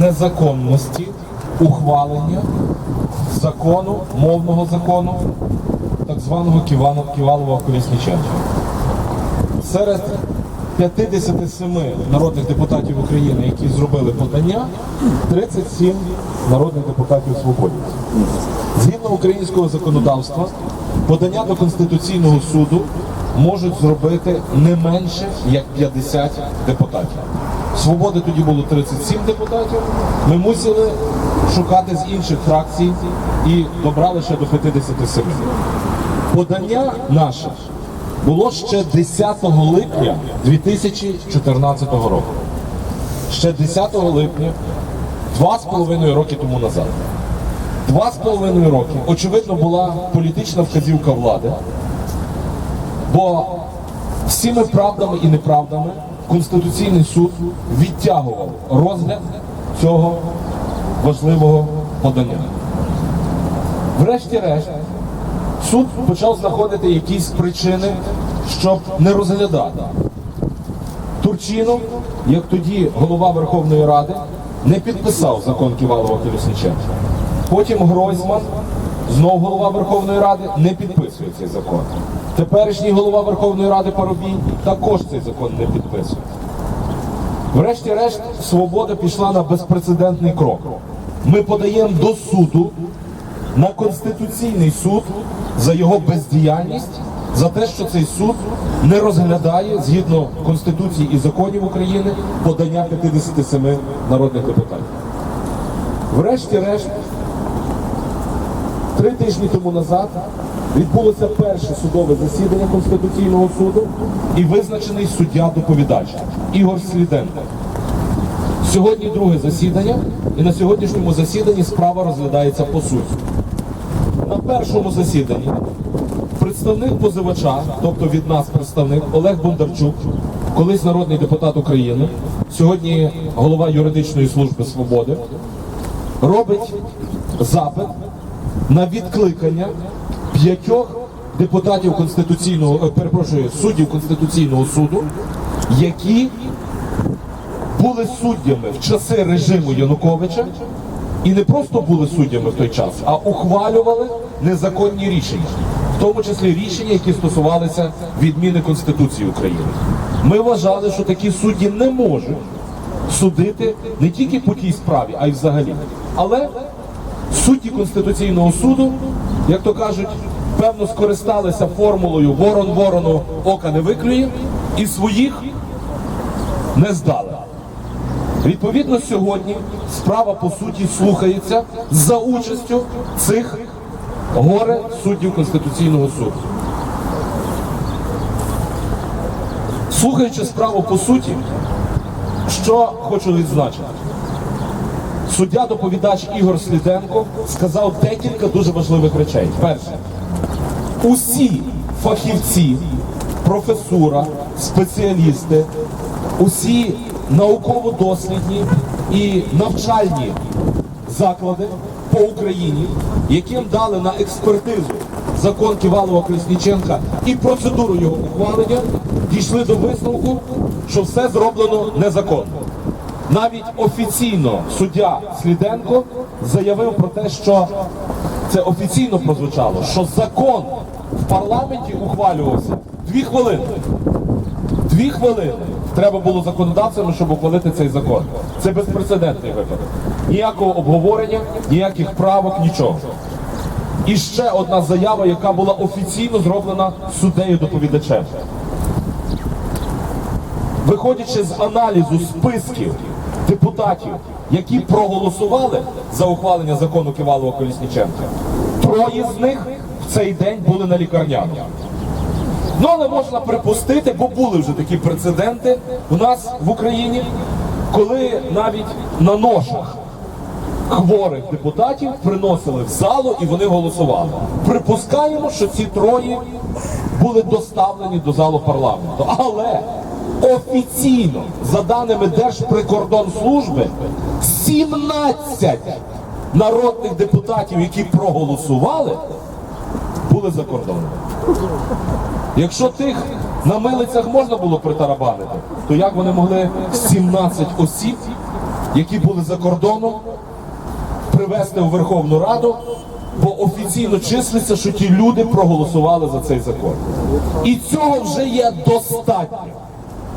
незаконності ухвалення закону, мовного закону, так званого Ківалова колісниченка. Серед 57 народних депутатів України, які зробили подання, 37 народних депутатів свободівців. Згідно українського законодавства, подання до Конституційного суду можуть зробити не менше як 50 депутатів. Свободи тоді було 37 депутатів. Ми мусили шукати з інших фракцій і добрали ще до 57. Подання наше було ще 10 липня 2014 року. Ще 10 липня, два з половиною роки тому назад. Два з половиною роки, очевидно, була політична вказівка влади, бо всіми правдами і неправдами Конституційний суд відтягував розгляд цього важливого подання. Врешті-решт, суд почав знаходити якісь причини, щоб не розглядати. Турчинов, як тоді голова Верховної Ради, не підписав закон Ківалова Колісниченка. Потім Гройсман, знов голова Верховної Ради, не підписує цей закон. Теперішній голова Верховної Ради Парубій також цей закон не підписує. Врешті-решт, свобода пішла на безпрецедентний крок. Ми подаємо до суду на Конституційний суд за його бездіяльність, за те, що цей суд не розглядає згідно Конституції і законів України подання 57 народних депутатів. Врешті-решт, три тижні тому назад відбулося перше судове засідання Конституційного суду і визначений суддя-доповідач Ігор Сліденко. Сьогодні друге засідання, і на сьогоднішньому засіданні справа розглядається по суті. На першому засіданні представник позивача, тобто від нас представник Олег Бондарчук, колись народний депутат України, сьогодні голова юридичної служби свободи, робить запит на відкликання п'ятьох депутатів Конституційного, е, перепрошую, суддів Конституційного суду, які були суддями в часи режиму Януковича і не просто були суддями в той час, а ухвалювали незаконні рішення, в тому числі рішення, які стосувалися відміни Конституції України. Ми вважали, що такі судді не можуть судити не тільки по тій справі, а й взагалі. Але судді Конституційного суду, як то кажуть, певно скористалися формулою ворон ворону ока не виклює і своїх не здали. Відповідно, сьогодні справа по суті слухається за участю цих горе суддів Конституційного суду. Слухаючи справу по суті, що хочу відзначити. Суддя-доповідач Ігор Сліденко сказав декілька дуже важливих речей. Перше, усі фахівці, професура, спеціалісти, усі науково-дослідні і навчальні заклади по Україні, яким дали на експертизу закон Ківалова Колісніченка і процедуру його ухвалення, дійшли до висновку, що все зроблено незаконно. Навіть офіційно суддя Сліденко заявив про те, що це офіційно прозвучало, що закон в парламенті ухвалювався дві хвилини. Дві хвилини треба було законодавцями, щоб ухвалити цей закон. Це безпрецедентний випадок. Ніякого обговорення, ніяких правок, нічого. І ще одна заява, яка була офіційно зроблена суддею доповідачем. Виходячи з аналізу списків депутатів, які проголосували за ухвалення закону Кивалова Колісніченка, троє з них в цей день були на лікарняному. Ну, але можна припустити, бо були вже такі прецеденти у нас в Україні, коли навіть на ношах хворих депутатів приносили в залу і вони голосували. Припускаємо, що ці троє були доставлені до залу парламенту. Але офіційно, за даними Держприкордонслужби, 17 народних депутатів, які проголосували, були за кордоном. Якщо тих на милицях можна було притарабанити, то як вони могли 17 осіб які були за кордоном, привезти у Верховну Раду, бо офіційно числиться, що ті люди проголосували за цей закон. І цього вже є достатньо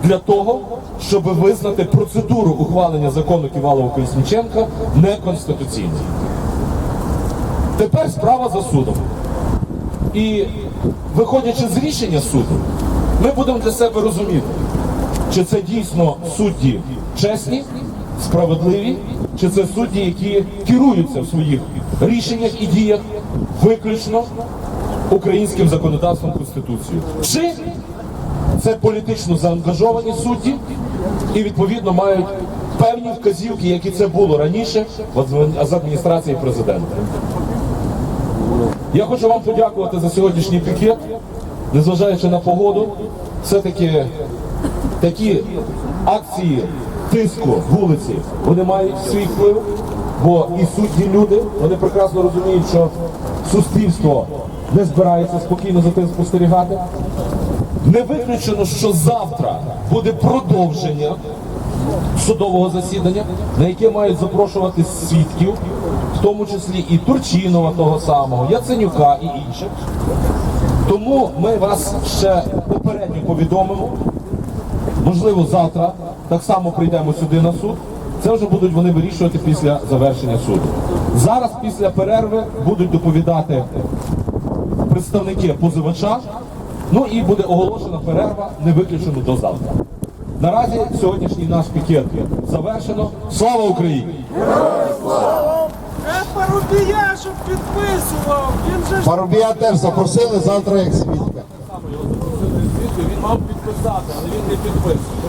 для того, щоб визнати процедуру ухвалення закону Ківалова Колісніченка неконституційною. Тепер справа за судом. І виходячи з рішення суду, ми будемо для себе розуміти, чи це дійсно судді чесні, справедливі, чи це судді, які керуються в своїх рішеннях і діях виключно українським законодавством Конституцією. Чи це політично заангажовані судді і відповідно мають певні вказівки, які це було раніше з адміністрації президента. Я хочу вам подякувати за сьогоднішній пікет, незважаючи на погоду, все-таки такі акції тиску вулиці, вони мають свій вплив, бо і судді люди, вони прекрасно розуміють, що суспільство не збирається спокійно за тим спостерігати. Не виключено, що завтра буде продовження судового засідання, на яке мають запрошувати свідків, в тому числі і Турчинова того самого, Яценюка і інших. Тому ми вас ще попередньо повідомимо. Можливо, завтра так само прийдемо сюди на суд. Це вже будуть вони вирішувати після завершення суду. Зараз, після перерви, будуть доповідати представники позивача. Ну і буде оголошена перерва, не виключено до завтра. Наразі сьогоднішній наш пікет завершено. Слава Україні! Е, Парубія, щоб підписував. Він же Парубія теж запросили завтра як свідка. Він мав підписати, але він не підписує.